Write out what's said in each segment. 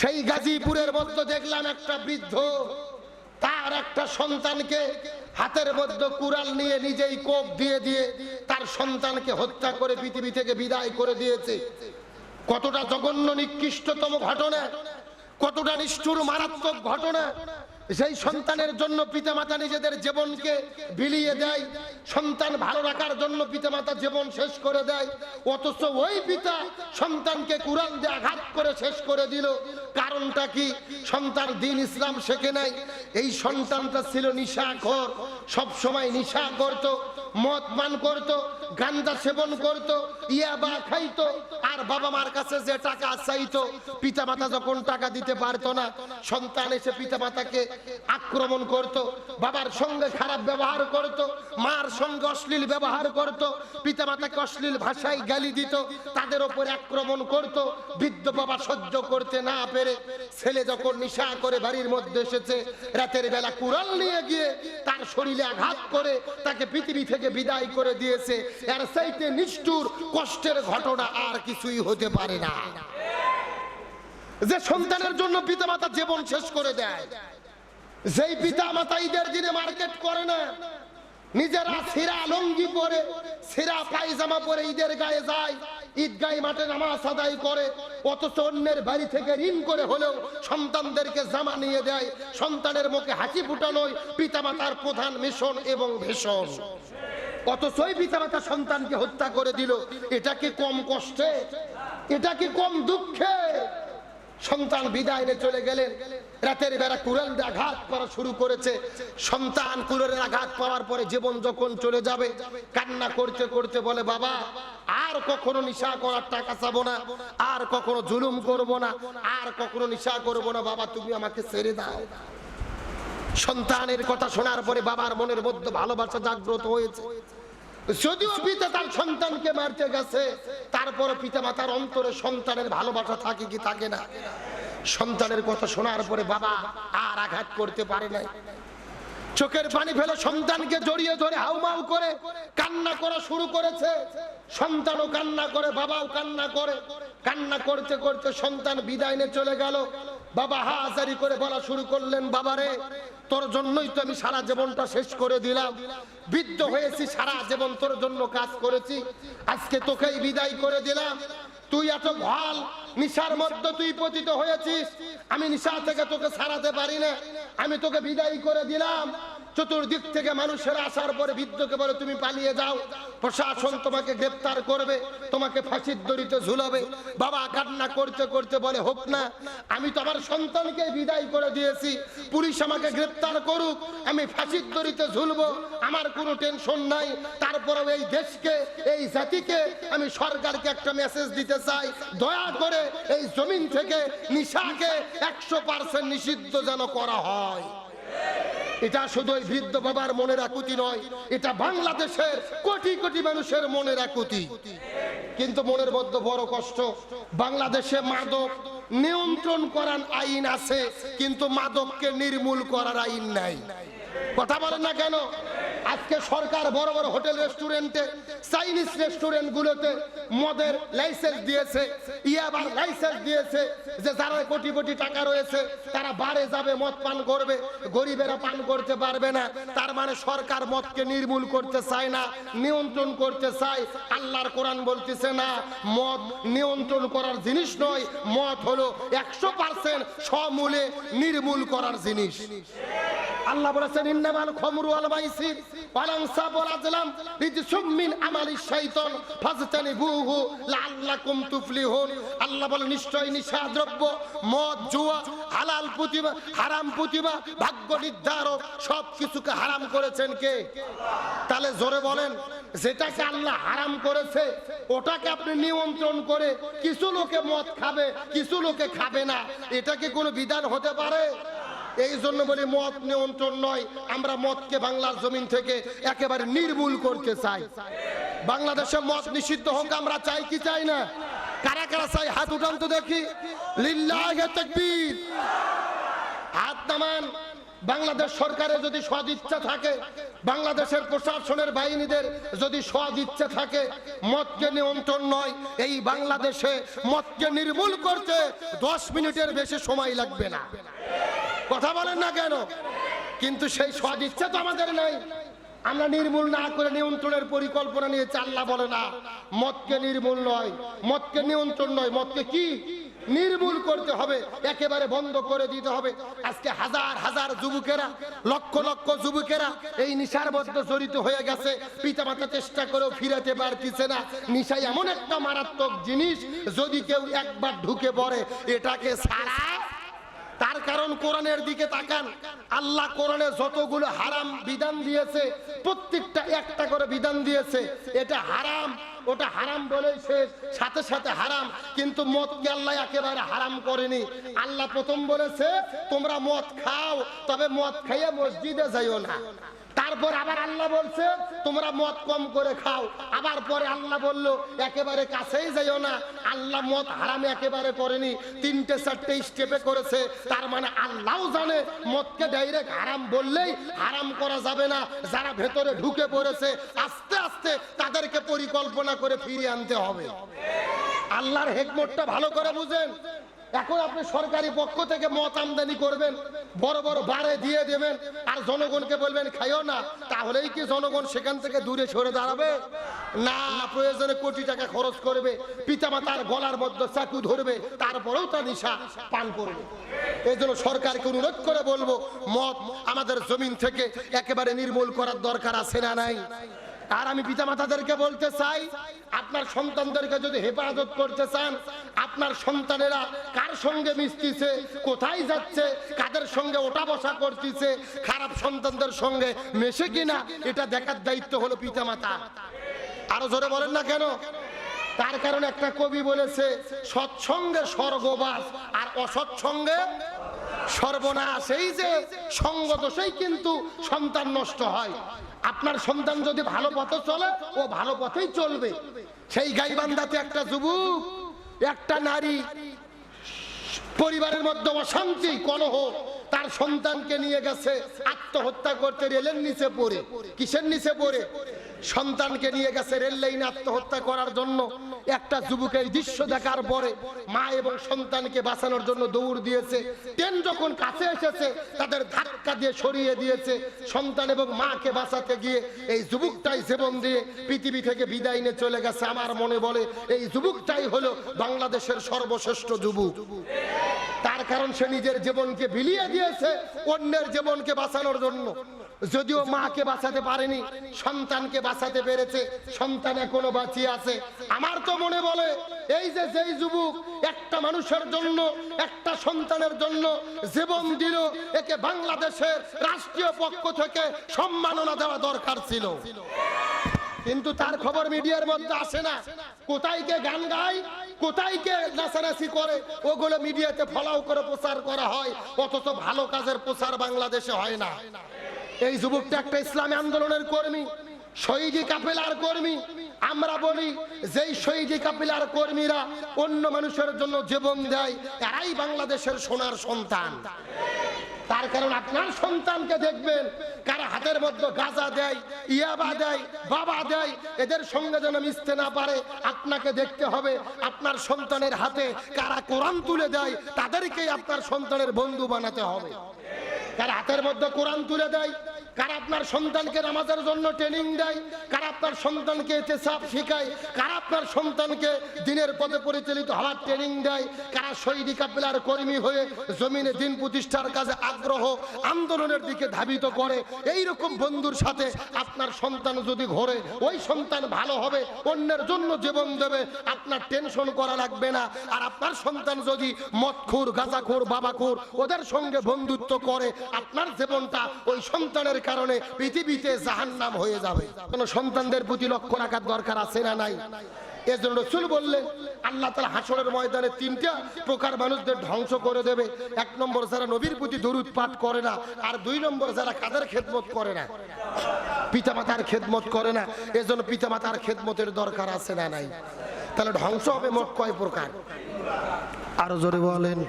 সেই গাজীপুরের মধ্যে দেখলাম একটা বৃদ্ধ, তার একটা সন্তানকে হাতের মধ্যে কুড়াল নিয়ে নিজেই কোপ দিয়ে দিয়ে তার সন্তানকে হত্যা করে পৃথিবী থেকে বিদায় করে দিয়েছে। কতটা জঘন্য নিকৃষ্টতম ঘটনা, কতটা নিষ্ঠুর মারাত্মক ঘটনা সেই সন্তানের জন্য পিতা মাতা নিজেদের জীবনকে বিলিয়ে দেয়, সন্তান ভালো রাখার জন্য পিতা পিতামাতা জীবন শেষ করে দেয়, অথচ ওই পিতা সন্তানকে কুরআন দিয়ে আঘাত করে শেষ করে দিল। কারণটা কি? সন্তান দিন ইসলাম শেখে নাই। এই সন্তানটা ছিল নিশাখর। সব সময় নিশা করত মদ পান করত গান্দা সেবন করত ইয়াবা খাইতো, আর বাবা মার কাছে যে টাকা চাইতো, পিতামাতা যখন টাকা দিতে পারতো না, সন্তান এসে পিতামাতাকে আক্রমণ করত, বাবার সঙ্গে খারাপ ব্যবহার করত, মার সঙ্গে অশ্লীল ব্যবহার করত, পিতামাতাকে অশ্লীল ভাষায় গালি দিত, তাদের ওপর আক্রমণ করত, বৃদ্ধ বাবা সহ্য করতে না পেরে ছেলে যখন নিশা করে বাড়ির মধ্যে এসেছে, রাতের বেলা কুড়াল নিয়ে গিয়ে তার শরীরে আঘাত করে তাকে পৃথিবী থেকে বিদায় করে দিয়েছে। এর সাইতে নিষ্ঠুর কষ্টের ঘটনা আর কিছুই হতে পারে না। যে সন্তানের জন্য পিতামাতা জীবন শেষ করে দেয়, যেই পিতা মাতা ঈদের দিনে মার্কেট করে না নিজেরা সিরা লঙ্গি পরে, সিরা পায়জামা পরে ঈদের গায়ে যায় ঈদগাই মাঠে নামাজ আদায় করে, অথচ অন্যের বাড়ি থেকে ঋণ করে হলেও সন্তানদেরকে জামা নিয়ে দেয়, সন্তানের মুখে হাসি ফুটানোই পিতামাতার প্রধান মিশন এবং ভীষণ। অথচ ওই পিতামাতা সন্তানকে হত্যা করে দিল, এটা কি কম কষ্টে? এটা কি কম দুঃখে? সন্তান বিদায় নিয়ে চলে গেলেন। রাতের বেলা দিয়ে আঘাত করা শুরু করেছে। সন্তান কুড়ালের আঘাত পাওয়ার পরে জীবন যখন চলে যাবে, কান্না করতে করতে বলে, বাবা, আর কখনো নিশা করার টাকা চাবো না, আর কখনো জুলুম করব না, আর কখনো নিশা করব না, বাবা, তুমি আমাকে ছেড়ে দাও। সন্তানের কথা শোনার পরে বাবার মনের মধ্যে ভালোবাসা জাগ্রত হয়েছে। যদিও পিতা তার সন্তানকে মারতে গেছে তারপর পিতা মাতার অন্তরে সন্তানের ভালোবাসা থাকে কি থাকে না? সন্তানের কথা শোনার পরে বাবা আর আঘাত করতে পারে নাই। চোখের পানি ফেলে সন্তানকে জড়িয়ে ধরে হাউমাউ করে, কান্না করা শুরু করেছে। সন্তানও কান্না করে, বাবাও কান্না করে। কান্না করতে করতে সন্তান বিদায় নিয়ে চলে গেল। বাবা হাজারি করে বলা শুরু করলেন, বাবারে, তোর জন্যই তো আমি সারা জীবনটা শেষ করে দিলাম। বৃদ্ধ হয়েছি, সারা জীবন তোর জন্য কাজ করেছি। আজকে তোকেই বিদায় করে দিলাম। তুই এত ভালো, নিশার মধ্যে তুই পতিত হয়েছিস, আমি নিশা থেকে তোকে সারাতে পারি না। আমি তোকে বিদায় করে দিলাম। চতুর্দিক থেকে মানুষেরা আসার পরে বৃদ্ধকে বলে, তুমি পালিয়ে যাও। প্রশাসন তোমাকে গ্রেপ্তার করবে, তোমাকে ফাঁসির দড়িতে ঝুলাবে। বাবা কান্না করতে করতে বলে, হোক না, আমি তো আমার সন্তানকে বিদায় করে দিয়েছি। পুলিশ আমাকে গ্রেপ্তার করুক, আমি ফাঁসির দড়িতে ঝুলবো। আমার কোনো টেনশন নাই। তারপরেও এই দেশকে, এই জাতিকে আমি সরকারকে একটা মেসেজ দিতে চাই। দয়া করে এই জমিন থেকে নিশাকে একশো পার্সেন্ট নিষিদ্ধ যেন করা হয়। এটা শুধু ওই বৃদ্ধ বাবার মনের আকুতি নয়, এটা বাংলাদেশের কোটি কোটি মানুষের মনের আকুতি। কিন্তু মনের মধ্যে বড় কষ্ট, বাংলাদেশে মাদক নিয়ন্ত্রণ করার আইন আছে, কিন্তু মাদককে নির্মূল করার আইন নাই। কথা বলেন না কেন? আজকে সরকার বড় বড় হোটেল রেস্টুরেন্টে, চাইনিজ রেস্টুরেন্ট গুলোতে মদের লাইসেন্স দিয়েছে ইয়াবার লাইসেন্স দিয়েছে, যে যারা কোটি কোটি টাকা রয়েছে, তারা বারে যাবে, মদ পান করবে, গরিবেরা পান করতে পারবে না। তার মানে সরকার মদকে নির্মূল করতে চায় না, নিয়ন্ত্রণ করতে চায়। আল্লাহর কোরআন বলতেছে না, মদ নিয়ন্ত্রণ করার জিনিস নয়, মদ হলো একশো পার্সেন্ট সমূলে নির্মূল করার জিনিস। আল্লাহ বলেছেন, ইন্নামাল খমরু আল মাইসির ওয়ালানসাব ওয়াল আজলাম রিজসুম মিন আমালি শাইতান, ফাজতানিবুহু লাআল্লাকুম তুফলিহুন। আল্লাহ বলে নিশ্চয় নিশা দ্রব্য মদ, জুয়া, হালাল প্রতিমা হারাম প্রতিমা ভাগ্য নির্ধারক সব কিছুকে হারাম করেছেন কে? তাহলে জোরে বলেন, যেটাকে আল্লাহ হারাম করেছে, ওটাকে আপনি নিয়ন্ত্রণ করে কিছু লোকে মদ খাবে, কিছু লোকে খাবে না, এটা কি কোনো বিধান হতে পারে? এই জন্য বলি মদ নিয়ন্ত্রণ নয়। আমরা মদকে বাংলার জমিন থেকে একেবারে নির্মূল করতে চাই। বাংলাদেশে মদ নিষিদ্ধ হোক, আমরা চাই কি চাই না? কারা কারা চাই? হাত উঠান তো দেখি। হাত নামান। বাংলাদেশ সরকারের যদি সদিচ্ছা থাকে, বাংলাদেশের প্রশাসনের বাহিনীদের যদি সদিচ্ছা থাকে মদকে নিয়ন্ত্রণ নয়। এই বাংলাদেশে মদকে নির্মূল করতে দশ মিনিটের বেশি সময় লাগবে না। কথা বলেন না কেন? কিন্তু সেই সদিচ্ছা তো আমাদের নাই। আমরা নির্মূল না করে নিয়ন্ত্রণের পরিকল্পনা নিয়ে চাল্লা বলে না। মদকে নির্মূল নয় মদকে নিয়ন্ত্রণ নয় মদকে কি? নির্মূল করতে হবে, একেবারে বন্ধ করে দিতে হবে। আজকে হাজার হাজার যুবকেরা, লক্ষ লক্ষ যুবকেরা এই নিশার মধ্যে জড়িত হয়ে গেছে। পিতামাতা চেষ্টা করেও ফিরাতে পারতেছে না। নিশাই এমন একটা মারাত্মক জিনিস, যদি কেউ একবার ঢুকে পড়ে, এটাকে সারা তার কারণ কোরআনের দিকে তাকান। আল্লাহ কোরআনে যতগুলো হারাম বিধান দিয়েছে, প্রত্যেকটা একটা করে বিধান দিয়েছে। এটা হারাম, ওটা হারাম বলে শেষ সাথে সাথে হারাম। কিন্তু মদকে আল্লাহ একেবারে হারাম করেনি। আল্লাহ প্রথম বলেছে, তোমরা মদ খাও, তবে মদ খাইয়ে মসজিদে যাইও না। তারপর আবার আল্লাহ বলছে, তোমরা মদ কম করে খাও। আবার পরে আল্লাহ বলল, একেবারে কাছেই যাইও না। আল্লাহ মদ হারাম একেবারে করেনি। তিনটে, চারটে স্টেপে করেছে। তার মানে আল্লাহও জানে, মদকে ডাইরেক্ট হারাম বললেই হারাম করা যাবে না। যারা ভেতরে ঢুকে পড়েছে, আস্তে আস্তে তাদেরকে পরিকল্পনা করে ফিরিয়ে আনতে হবে। আল্লাহর হেকমতটা ভালো করে বুঝেন। এখন আপনি সরকারি পক্ষ থেকে মত আমদানি করবেন, বড় বড় বারে দিয়ে দেবেন, আর জনগণকে বলবেন, খাইও না। তাহলেই কি জনগণ সেখান থেকে দূরে সরে দাঁড়াবে? না, প্রয়োজনে কোটি টাকা খরচ করবে, পিতামাতার গলার মধ্যে চাকু ধরবে, তারপরেও তা নিশা পান করবে। এই জন্য সরকারকে অনুরোধ করে বলব মদ আমাদের জমিন থেকে একেবারে নির্মূল করার দরকার আছে না নাই? আর আমি পিতামাতাদেরকে বলতে চাই, আপনার সন্তানদেরকে যদি হেফাজত করতে চান, আপনার সন্তানেরা কার সঙ্গে মিশতেছে, কোথায় যাচ্ছে, কাদের সঙ্গে ওঠা বসা করতেছে, খারাপ সন্তানদের সঙ্গে মেশে কিনা, এটা দেখার দায়িত্ব হলো পিতামাতা। আরও জোরে বলেন না কেন? তার কারণে একটা কবি বলেছে, সৎসঙ্গে স্বর্গবাস আর অসৎসঙ্গে সর্বনাশ এই যে সঙ্গত সেই কিন্তু সন্তান নষ্ট হয়। আপনার সন্তান যদি ভালো পথে চলে, ও ভালো পথেই চলবে। সেই গাইবান্ধাতে একটা যুবক, একটা নারী, পরিবারের মধ্যে অশান্তি, কলহ তার সন্তানকে নিয়ে গেছে, আত্মহত্যা করতে রেলের নিচে পড়ে। কিসের নিচে পড়ে? সন্তানকে নিয়ে গেছে রেল লাইনে আত্মহত্যা করার জন্য। একটা যুবকের দৃশ্য দেখার পরে মা এবং সন্তানকে বাঁচানোর জন্য দৌড় দিয়েছে। ট্রেন যখন কাছে এসেছে, তাদের ধাক্কা দিয়ে সরিয়ে দিয়েছে। সন্তান এবং মাকে বাঁচাতে গিয়ে এই যুবকটাই জীবন দিয়ে পৃথিবী থেকে বিদায় নিয়ে চলে গেছে। আমার মনে বলে, এই যুবকটাই হলো বাংলাদেশের সর্বশ্রেষ্ঠ যুবক। তার কারণ সে নিজের জীবনকে বিলিয়ে দিয়েছে, অন্যের জীবনকে বাঁচানোর জন্য। যদিও মাকে বাঁচাতে পারেনি, সন্তানকে বাঁচাতে পেরেছে, সন্তান এখনও বাঁচিয়ে আছে। আমার তো মনে বলে, এই যে যেই যুবক একটা মানুষের জন্য, একটা সন্তানের জন্য জীবন দিল, একে বাংলাদেশের রাষ্ট্রীয় পক্ষ থেকে সম্মাননা দেওয়া দরকার ছিল। কিন্তু তার খবর মিডিয়ার মধ্যে আসে না। কোথায় কে গান গায়, কোথায় কে নাচানাচি করে, ওগুলো মিডিয়াতে ফলাও করে প্রচার করা হয়, অথচ ভালো কাজের প্রচার বাংলাদেশে হয় না। এই যুবকটা একটা ইসলামী আন্দোলনের কর্মী, শহীদি কাফেলার কর্মী। আমরা বলি, যেই শহীদি কাপিলার কর্মীরা অন্য মানুষের জন্য জীবন দেয়, এরাই বাংলাদেশের সোনার সন্তান। তার কারণ আপনার সন্তানকে দেখবেন, কার হাতের মধ্যে গাজা দেয়, ইয়াবা দেয়, বাবা দেয়, এদের সঙ্গে যেন মিশতে না পারে, আপনাকে দেখতে হবে, আপনার সন্তানের হাতে কারা কোরআন তুলে দেয়, তাদেরকেই আপনার সন্তানের বন্ধু বানাতে হবে। কারা হাতের মধ্যে কোরআন তুলে দেয়? কারা আপনার সন্তানকে নামাজের জন্য ট্রেনিং দেয়? কারা আপনার সন্তানকে এতে সাপ শেখায়? কারা আপনার সন্তানকে দিনের পথে পরিচালিত হওয়ার ট্রেনিং দেয়? কারা শহীদ কাপিলার কর্মী হয়ে জমিনে দিন প্রতিষ্ঠার কাজে আগ্রহ আন্দোলনের দিকে ধাবিত করে? এই রকম বন্ধুর সাথে আপনার সন্তান যদি ঘোরে, ওই সন্তান ভালো হবে, অন্যের জন্য জীবন দেবে, আপনার টেনশন করা লাগবে না। আর আপনার সন্তান যদি মৎখুর গাঁজাখুর, বাবাখুর, ওদের সঙ্গে বন্ধুত্ব করে আপনার জীবনটা ওই সন্তানের কারণে পৃথিবীতে জাহান্নাম হয়ে যাবে। কোন সন্তানদের প্রতি লক্ষ্য রাখার দরকার আছে না নাই? এজন্য রসুল বললেন, আল্লাহ তালা হাসরের ময়দানে তিনটা প্রকার মানুষদের ধ্বংস করে দেবে। এক নম্বর যারা নবীর প্রতি দরুদ পাঠ করে না, আর দুই নম্বর যারা কাদের খেদমত করে না। পিতামাতার খেদমত করে না। এজন্য পিতামাতার খেদমতের দরকার আছে না নাই? তাহলে ধ্বংস হবে মোট কয় প্রকার? আরও জোরে বলেন।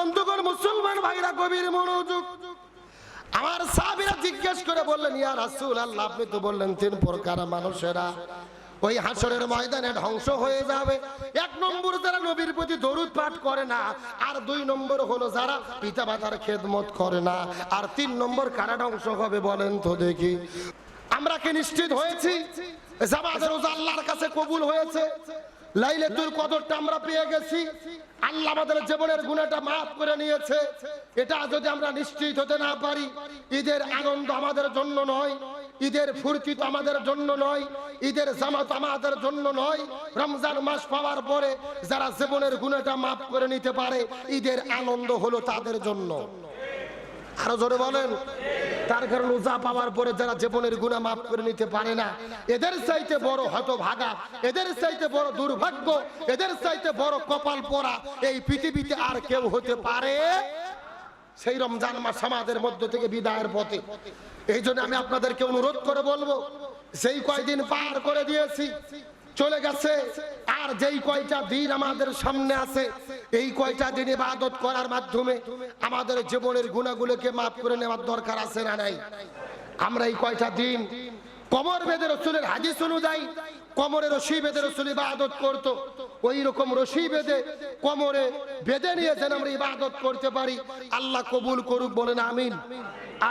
বন্ধুগণ, মুসলমান ভাইরা, গভীর মনোযোগ। আমার সাহাবীরা জিজ্ঞেস করে বললেন, ইয়া রাসূল আল্লাহ আপনি তো বললেন তিন প্রকার মানুষেরা। ওই হাসরের ময়দানে ধ্বংস হয়ে যাবে। এক নম্বর যারা নবীর প্রতি দরুদ পাঠ করে না, আর দুই নম্বর হলো যারা পিতা মাতার খেদমত করে না, আর তিন নম্বর কারা ধ্বংস হবে বলেন তো দেখি। আমরা কি নিশ্চিত হয়েছি? জামাতের রোজা আল্লাহর কাছে কবুল হয়েছে? লাইলাতুল কদরটা আমরা পেয়ে গেছি। আল্লাহ আমাদের জীবনের গুণাটা মাফ করে নিয়েছে। এটা যদি আমরা নিশ্চিত হতে না পারি, ঈদের আনন্দ আমাদের জন্য নয়, ঈদের ফুর্তি তো আমাদের জন্য নয়, ঈদের জামাত আমাদের জন্য নয়। রমজান মাস পাওয়ার পরে যারা জীবনের গুণাটা মাফ করে নিতে পারে, ঈদের আনন্দ হলো তাদের জন্য। আরও জোরে বলেন। তার কারণ রোজা পাওয়ার পরে যারা জীবনের গুণা মাফ করে নিতে পারে না, এদের চাইতে বড় হতভাগা, এদের চাইতে বড় দুর্ভাগ্য, এদের চাইতে বড় কপাল পরা এই পৃথিবীতে আর কেউ হতে পারে? সেই রমজান মাস আমাদের মধ্য থেকে বিদায়ের পথে। এই জন্য আমি আপনাদেরকে অনুরোধ করে বলব সেই কয়দিন পার করে দিয়েছি, চলে গেছে, আর যেই কয়টা দিন আমাদের সামনে আছে এই কয়টা দিন ইবাদত করার মাধ্যমে আমাদের জীবনের গুণাগুলোকে মাফ করে নেওয়ার দরকার আছে না নাই? আমরা এই কয়টা দিন কমর বেদে রসুলের হাদিস অনুযায়ী কমরে রশি বেদে রসুল ইবাদত করতো। ওই রকম রশি বেদে কমরে বেদে নিয়ে যেন আমরা ইবাদত করতে পারি। আল্লাহ কবুল করুক, বলেন আমিন।